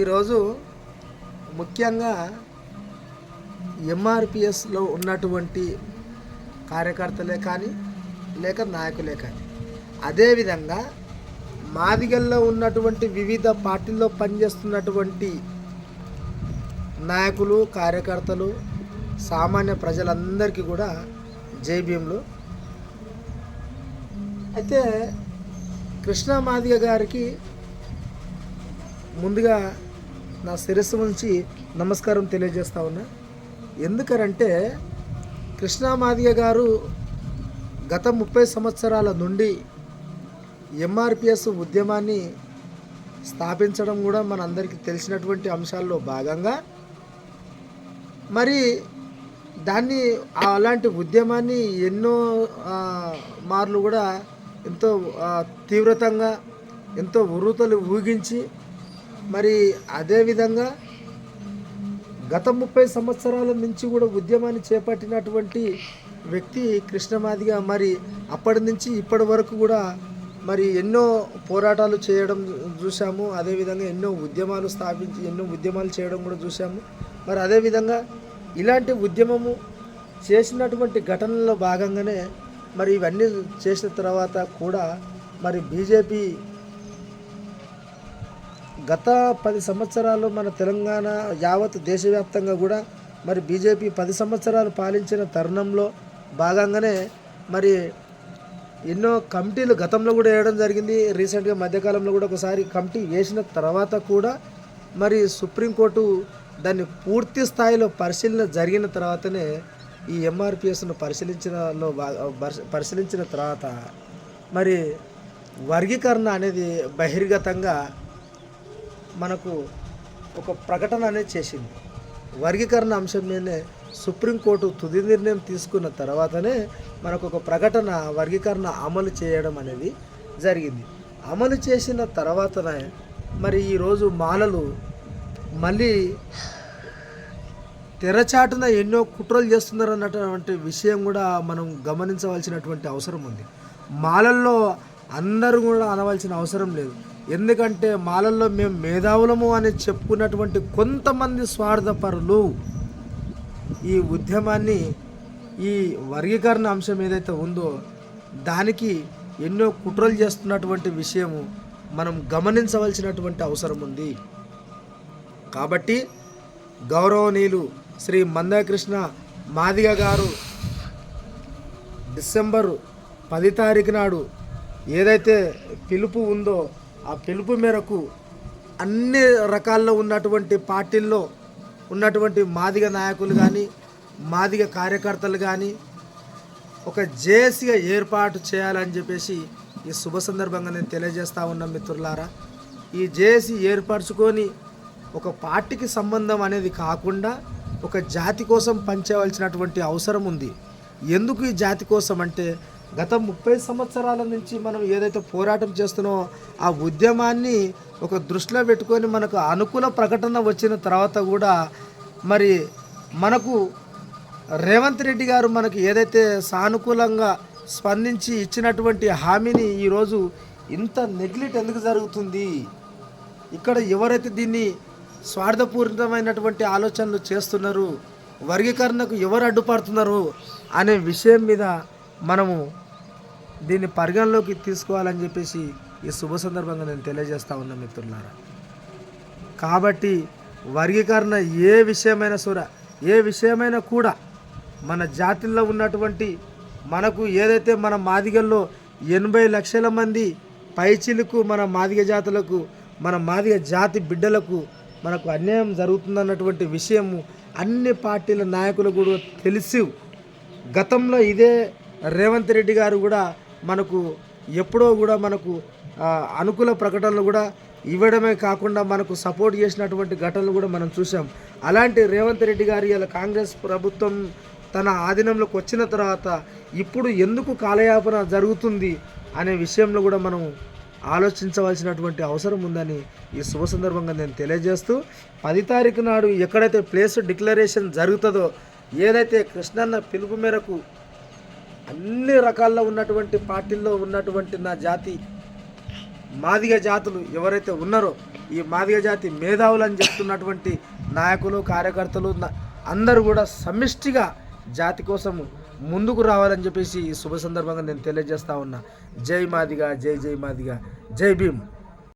ఈరోజు ముఖ్యంగా ఎంఆర్పిఎస్లో ఉన్నటువంటి కార్యకర్తలే కానీ లేక నాయకులే కానీ అదేవిధంగా మాదిగల్లో ఉన్నటువంటి వివిధ పార్టీల్లో పనిచేస్తున్నటువంటి నాయకులు కార్యకర్తలు సామాన్య ప్రజలందరికీ కూడా జేబీఎంలు. అయితే కృష్ణా మాదిగ గారికి ముందుగా నా శిరస్సు నుంచి నమస్కారం తెలియజేస్తా ఉన్నా. ఎందుకనంటే కృష్ణామాదిగ గారు గత ముప్పై సంవత్సరాల నుండి ఎంఆర్పిఎస్ ఉద్యమాన్ని స్థాపించడం కూడా మనందరికీ తెలిసినటువంటి అంశాల్లో భాగంగా మరి దాన్ని అలాంటి ఉద్యమాన్ని ఎన్నో మార్లు కూడా ఎంతో తీవ్రతంగా ఎంతో ఉరుతలు ఊగించి మరి అదేవిధంగా గత ముప్పై సంవత్సరాల నుంచి కూడా ఉద్యమాన్ని చేపట్టినటువంటి వ్యక్తి కృష్ణమాదిగా మరి అప్పటి నుంచి ఇప్పటి వరకు కూడా మరి ఎన్నో పోరాటాలు చేయడం చూసాము అదేవిధంగా ఎన్నో ఉద్యమాలు స్థాపించి ఎన్నో ఉద్యమాలు చేయడం కూడా చూసాము మరి అదేవిధంగా ఇలాంటి ఉద్యమము చేసినటువంటి ఘటనలో భాగంగానే మరి ఇవన్నీ చేసిన తర్వాత కూడా మరి బీజేపీ గత పది సంవత్సరాలు మన తెలంగాణ యావత్ దేశవ్యాప్తంగా కూడా మరి బీజేపీ పది సంవత్సరాలు పాలించిన తరుణంలో భాగంగానే మరి ఎన్నో కమిటీలు గతంలో కూడా వేయడం జరిగింది. రీసెంట్గా మధ్యకాలంలో కూడా ఒకసారి కమిటీ వేసిన తర్వాత కూడా మరి సుప్రీంకోర్టు దాన్ని పూర్తి స్థాయిలో పరిశీలన జరిగిన తర్వాతనే ఈ ఎంఆర్పిఎస్ను పరిశీలించినలో భాగ- పరిశీలించిన తర్వాత మరి వర్గీకరణ అనేది బహిర్గతంగా మనకు ఒక ప్రకటన అనేది చేసింది. వర్గీకరణ అంశం మీదనే సుప్రీంకోర్టు తుది నిర్ణయం తీసుకున్న తర్వాతనే మనకు ఒక ప్రకటన వర్గీకరణ అమలు చేయడం అనేది జరిగింది. అమలు చేసిన తర్వాతనే మరి ఈరోజు మాలలు మళ్ళీ తెరచాటున ఎన్నో కుట్రలు చేస్తున్నారు అన్నటువంటి విషయం కూడా మనం గమనించవలసినటువంటి అవసరం ఉంది. మాలల్లో అందరూ కూడా అనవలసిన అవసరం లేదు. ఎందుకంటే మాలల్లో మేము మేధావులము అని చెప్పుకున్నటువంటి కొంతమంది స్వార్థపరులు ఈ ఉద్యమాన్ని ఈ వర్గీకరణ అంశం ఏదైతే ఉందో దానికి ఎన్నో కుట్రలు చేస్తున్నటువంటి విషయము మనం గమనించవలసినటువంటి అవసరం ఉంది. కాబట్టి గౌరవనీయులు శ్రీ మందకృష్ణ మాదిగ గారు డిసెంబరు పది తారీఖు నాడు ఏదైతే పిలుపు ఉందో ఆ పిలుపు మేరకు అన్ని రకాల్లో ఉన్నటువంటి పార్టీల్లో ఉన్నటువంటి మాదిగ నాయకులు కానీ మాదిగ కార్యకర్తలు కానీ ఒక జేఏసీగా ఏర్పాటు చేయాలని చెప్పేసి ఈ శుభ సందర్భంగా నేను తెలియజేస్తా ఉన్నా మిత్రులారా. ఈ జేఏసీ ఏర్పరచుకొని ఒక పార్టీకి సంబంధం అనేది కాకుండా ఒక జాతి కోసం పనిచేయవలసినటువంటి అవసరం ఉంది. ఎందుకు ఈ జాతి కోసం అంటే గత ముప్పై సంవత్సరాల నుంచి మనం ఏదైతే పోరాటం చేస్తున్నామో ఆ ఉద్యమాన్ని ఒక దృష్టిలో పెట్టుకొని మనకు అనుకూల ప్రకటన వచ్చిన తర్వాత కూడా మరి మనకు రేవంత్ రెడ్డి గారు మనకు ఏదైతే సానుకూలంగా స్పందించి ఇచ్చినటువంటి హామీని ఈరోజు ఇంత నెగ్లెక్ట్ ఎందుకు జరుగుతుంది? ఇక్కడ ఎవరైతే దీన్ని స్వార్థపూరితమైనటువంటి ఆలోచనలు చేస్తున్నారు వర్గీకరణకు ఎవరు అడ్డుపడుతున్నారు అనే విషయం మీద మనము దీన్ని పరిగణలోకి తీసుకోవాలని చెప్పేసి ఈ శుభ సందర్భంగా నేను తెలియజేస్తా ఉన్నా మిత్రులారా. కాబట్టి వర్గీకరణ ఏ విషయమైనా సూర ఏ విషయమైనా కూడా మన జాతిలో ఉన్నటువంటి మనకు ఏదైతే మన మాదిగల్లో ఎనభై లక్షల మంది పైచిలకు మన మాదిగ జాతులకు మన మాదిగ జాతి బిడ్డలకు మనకు అన్యాయం జరుగుతుందన్నటువంటి విషయము అన్ని పార్టీల నాయకులు కూడా తెలిసి గతంలో ఇదే రేవంత్ రెడ్డి గారు కూడా మనకు ఎప్పుడో కూడా మనకు అనుకూల ప్రకటనలు కూడా ఇవ్వడమే కాకుండా మనకు సపోర్ట్ చేసినటువంటి ఘటనలు కూడా మనం చూసాం అలాంటి రేవంత్ రెడ్డి గారి ఇలా కాంగ్రెస్ ప్రభుత్వం తన ఆధీనంలోకి వచ్చిన తర్వాత ఇప్పుడు ఎందుకు కాలయాపన జరుగుతుంది అనే విషయంలో కూడా మనం ఆలోచించవలసినటువంటి అవసరం ఉందని ఈ శుభ సందర్భంగా నేను తెలియజేస్తూ పది తారీఖు నాడు ఎక్కడైతే ప్లేస్ డిక్లరేషన్ జరుగుతుందో ఏదైతే కృష్ణన్న పిలుపు మేరకు అన్ని రకాల్లో ఉన్నటువంటి పార్టీల్లో ఉన్నటువంటి నా జాతి మాదిగ జాతులు ఎవరైతే ఉన్నారో ఈ మాదిగ జాతి మేధావులు అని చెప్తున్నటువంటి నాయకులు కార్యకర్తలు అందరూ కూడా సమిష్టిగా జాతి కోసము ముందుకు రావాలని చెప్పేసి ఈ శుభ సందర్భంగా నేను తెలియజేస్తా ఉన్నా. జై మాదిగా జై జై మాదిగా జై భీమ్.